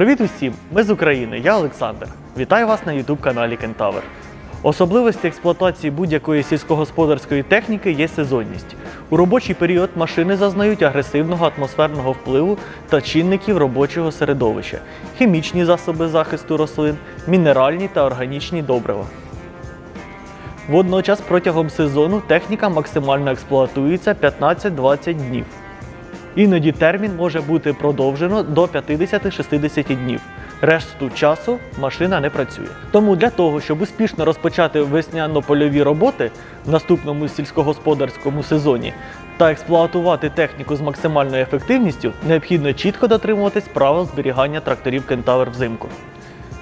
Привіт усім! Ми з України, я Олександр. Вітаю вас на YouTube каналі Кентавр. Особливості експлуатації будь-якої сільськогосподарської техніки є сезонність. У робочий період машини зазнають агресивного атмосферного впливу та чинників робочого середовища, хімічні засоби захисту рослин, мінеральні та органічні добрива. Водночас протягом сезону техніка максимально експлуатується 15-20 днів. Іноді термін може бути продовжено до 50-60 днів. Решту часу машина не працює. Тому для того, щоб успішно розпочати весняно-польові роботи в наступному сільськогосподарському сезоні та експлуатувати техніку з максимальною ефективністю, необхідно чітко дотримуватись правил зберігання тракторів Кентавр взимку.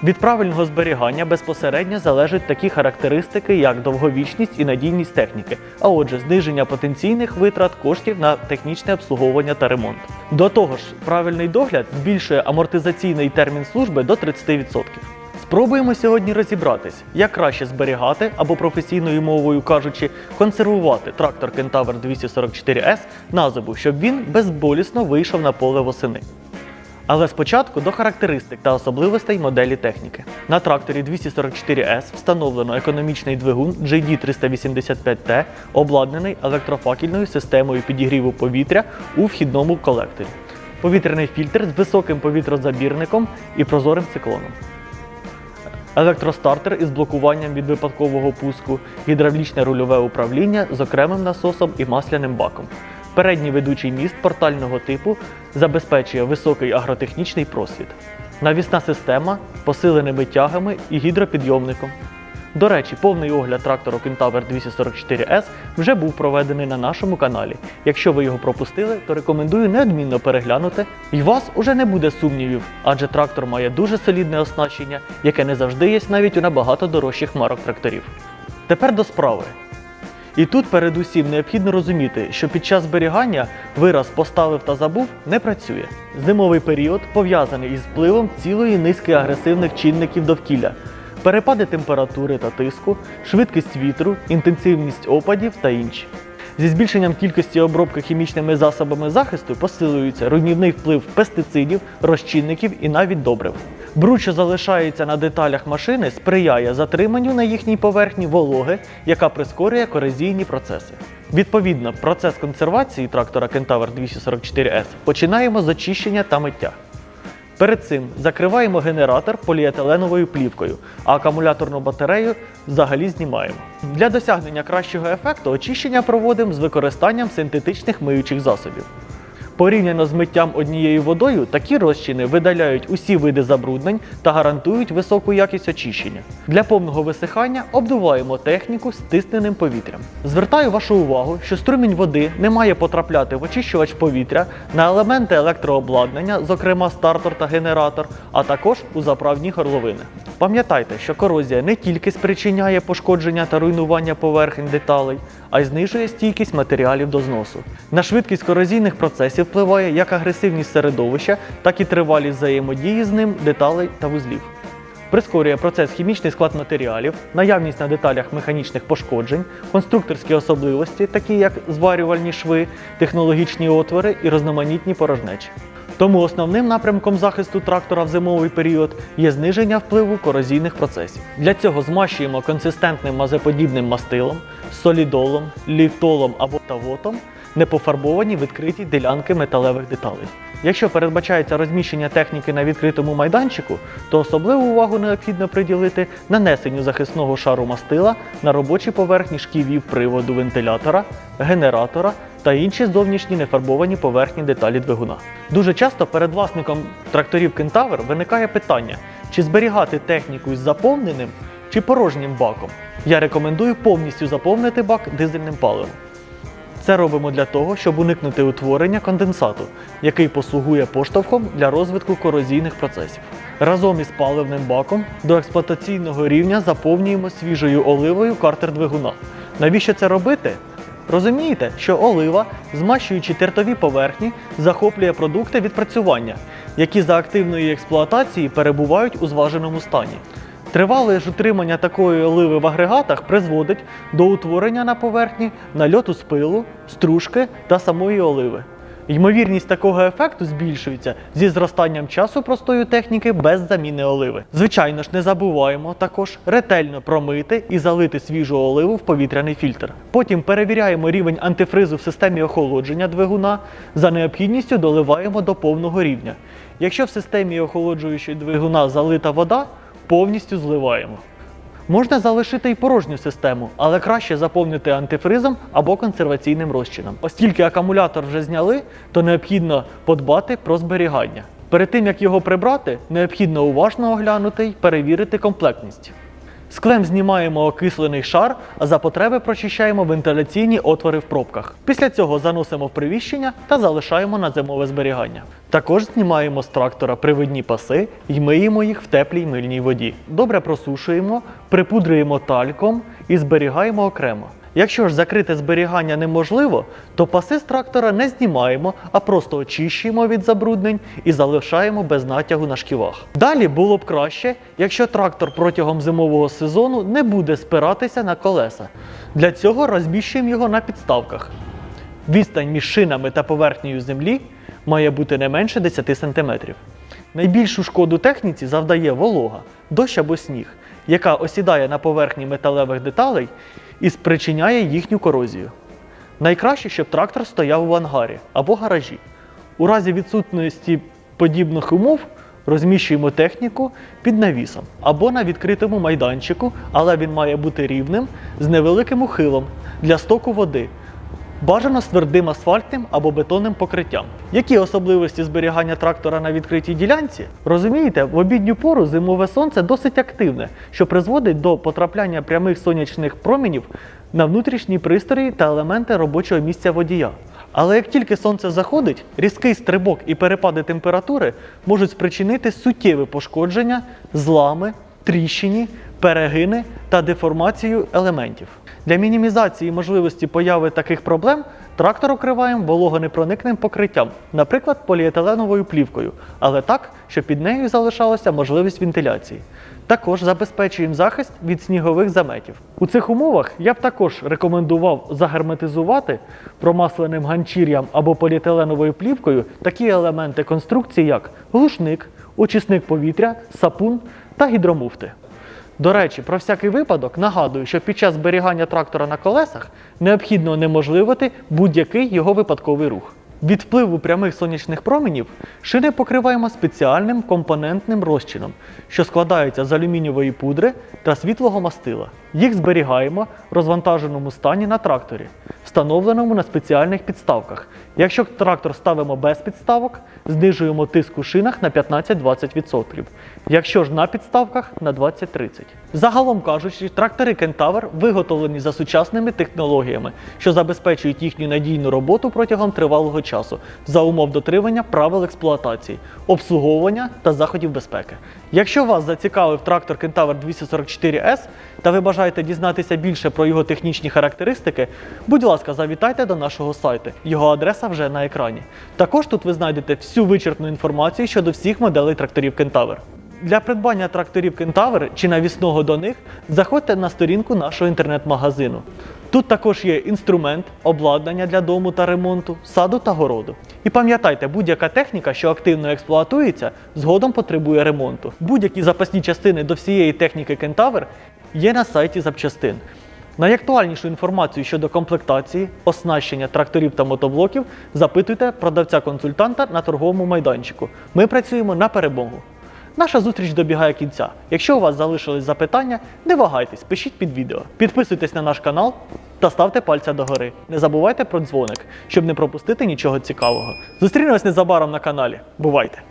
Від правильного зберігання безпосередньо залежать такі характеристики, як довговічність і надійність техніки, а отже, зниження потенційних витрат коштів на технічне обслуговування та ремонт. До того ж, правильний догляд збільшує амортизаційний термін служби до 30%. Спробуємо сьогодні розібратись, як краще зберігати або професійною мовою кажучи, консервувати трактор Кентавр 244S на зиму, щоб він безболісно вийшов на поле восени. Але спочатку до характеристик та особливостей моделі техніки. На тракторі 244S встановлено економічний двигун JD385T, обладнаний електрофакельною системою підігріву повітря у вхідному колекторі. Повітряний фільтр з високим повітрозабірником і прозорим циклоном. Електростартер із блокуванням від випадкового пуску, гідравлічне рульове управління з окремим насосом і масляним баком. Передній ведучий міст портального типу забезпечує високий агротехнічний просвіт. Навісна система посиленими тягами і гідропідйомником. До речі, повний огляд трактору Кентавр 244S вже був проведений на нашому каналі. Якщо ви його пропустили, то рекомендую неодмінно переглянути. І вас уже не буде сумнівів, адже трактор має дуже солідне оснащення, яке не завжди є навіть у набагато дорожчих марок тракторів. Тепер до справи. І тут передусім необхідно розуміти, що під час зберігання вираз поставив та забув не працює. Зимовий період пов'язаний із впливом цілої низки агресивних чинників довкілля, перепади температури та тиску, швидкість вітру, інтенсивність опадів та інші. Зі збільшенням кількості обробки хімічними засобами захисту посилюється руйнівний вплив пестицидів, розчинників і навіть добрив. Бруд, що залишається на деталях машини, сприяє затриманню на їхній поверхні вологи, яка прискорює корозійні процеси. Відповідно, процес консервації трактора Кентавр 244S починаємо з очищення та миття. Перед цим закриваємо генератор поліетиленовою плівкою, а акумуляторну батарею взагалі знімаємо. Для досягнення кращого ефекту очищення проводимо з використанням синтетичних миючих засобів. Порівняно з миттям однією водою, такі розчини видаляють усі види забруднень та гарантують високу якість очищення. Для повного висихання обдуваємо техніку стисненим повітрям. Звертаю вашу увагу, що струмінь води не має потрапляти в очищувач повітря на елементи електрообладнання, зокрема стартер та генератор, а також у заправні горловини. Пам'ятайте, що корозія не тільки спричиняє пошкодження та руйнування поверхень деталей, а й знижує стійкість матеріалів до зносу. На швидкість корозійних процесів впливає як агресивність середовища, так і тривалість взаємодії з ним деталей та вузлів. Прискорює процес хімічний склад матеріалів, наявність на деталях механічних пошкоджень, конструкторські особливості, такі як зварювальні шви, технологічні отвори і різноманітні порожнечі. Тому основним напрямком захисту трактора в зимовий період є зниження впливу корозійних процесів. Для цього змащуємо консистентним мазеподібним мастилом, солідолом, ліфтолом або тавотом непофарбовані відкриті ділянки металевих деталей. Якщо передбачається розміщення техніки на відкритому майданчику, то особливу увагу необхідно приділити нанесенню захисного шару мастила на робочі поверхні шківів приводу вентилятора, генератора та інші зовнішні нефарбовані поверхні деталі двигуна. Дуже часто перед власником тракторів Кентавр виникає питання, чи зберігати техніку із заповненим чи порожнім баком. Я рекомендую повністю заповнити бак дизельним паливом. Це робимо для того, щоб уникнути утворення конденсату, який послугує поштовхом для розвитку корозійних процесів. Разом із паливним баком до експлуатаційного рівня заповнюємо свіжою оливою картер двигуна. Навіщо це робити? Розумієте, що олива, змащуючи тертові поверхні, захоплює продукти відпрацювання, які за активної експлуатації перебувають у зваженому стані. Тривале ж утримання такої оливи в агрегатах призводить до утворення на поверхні нальоту з пилу, стружки та самої оливи. Ймовірність такого ефекту збільшується зі зростанням часу простої техніки без заміни оливи. Звичайно ж, не забуваємо також ретельно промити і залити свіжу оливу в повітряний фільтр. Потім перевіряємо рівень антифризу в системі охолодження двигуна. За необхідністю доливаємо до повного рівня. Якщо в системі охолоджуючої двигуна залита вода, повністю зливаємо. Можна залишити і порожню систему, але краще заповнити антифризом або консерваційним розчином. Оскільки акумулятор вже зняли, то необхідно подбати про зберігання. Перед тим як його прибрати, необхідно уважно оглянути й перевірити комплектність. Склем знімаємо окислений шар, а за потреби прочищаємо вентиляційні отвори в пробках. Після цього заносимо в привіщення та залишаємо на зимове зберігання. Також знімаємо з трактора привидні паси і миємо їх в теплій мильній воді. Добре просушуємо, припудрюємо тальком і зберігаємо окремо. Якщо ж закрите зберігання неможливо, то паси з трактора не знімаємо, а просто очищуємо від забруднень і залишаємо без натягу на шківах. Далі було б краще, якщо трактор протягом зимового сезону не буде спиратися на колеса. Для цього розміщуємо його на підставках. Відстань між шинами та поверхнею землі має бути не менше 10 см. Найбільшу шкоду техніці завдає волога, дощ або сніг, яка осідає на поверхні металевих деталей і спричиняє їхню корозію. Найкраще, щоб трактор стояв в ангарі або гаражі. У разі відсутності подібних умов розміщуємо техніку під навісом або на відкритому майданчику, але він має бути рівним з невеликим ухилом для стоку води. Бажано з твердим асфальтним або бетонним покриттям. Які особливості зберігання трактора на відкритій ділянці? Розумієте, в обідню пору зимове сонце досить активне, що призводить до потрапляння прямих сонячних промінів на внутрішні пристрої та елементи робочого місця водія. Але як тільки сонце заходить, різкий стрибок і перепади температури можуть спричинити суттєве пошкодження, злами, тріщини, перегини та деформацію елементів. Для мінімізації можливості появи таких проблем трактор укриваємо вологонепроникним покриттям, наприклад, поліетиленовою плівкою, але так, щоб під нею залишалася можливість вентиляції. Також забезпечуємо захист від снігових заметів. У цих умовах я б також рекомендував загерметизувати промасленим ганчір'ям або поліетиленовою плівкою такі елементи конструкції, як глушник, очисник повітря, сапун та гідромуфти. До речі, про всякий випадок нагадую, що під час зберігання трактора на колесах необхідно унеможливити будь-який його випадковий рух. Від впливу прямих сонячних променів шини покриваємо спеціальним компонентним розчином, що складається з алюмінієвої пудри та світлого мастила. Їх зберігаємо в розвантаженому стані на тракторі, встановленому на спеціальних підставках. Якщо трактор ставимо без підставок, знижуємо тиск у шинах на 15-20%. Якщо ж на підставках на 20-30%. Загалом кажучи, трактори Кентавр виготовлені за сучасними технологіями, що забезпечують їхню надійну роботу протягом тривалого часу за умов дотримання правил експлуатації, обслуговування та заходів безпеки. Якщо вас зацікавив трактор Кентавр 244S та ви бажаєте дізнатися більше про його технічні характеристики, будь ласка, завітайте до нашого сайту. Його адреса вже на екрані. Також тут ви знайдете всю вичерпну інформацію щодо всіх моделей тракторів Кентавр. Для придбання тракторів Кентавр чи навісного до них заходьте на сторінку нашого інтернет-магазину. Тут також є інструмент, обладнання для дому та ремонту, саду та городу. І пам'ятайте, будь-яка техніка, що активно експлуатується, згодом потребує ремонту. Будь-які запасні частини до всієї техніки Кентавр є на сайті запчастин. Найактуальнішу інформацію щодо комплектації, оснащення тракторів та мотоблоків запитуйте продавця-консультанта на торговому майданчику. Ми працюємо на перемогу. Наша зустріч добігає кінця. Якщо у вас залишились запитання, не вагайтесь, пишіть під відео. Підписуйтесь на наш канал та ставте пальця догори. Не забувайте про дзвоник, щоб не пропустити нічого цікавого. Зустрінемось незабаром на каналі. Бувайте!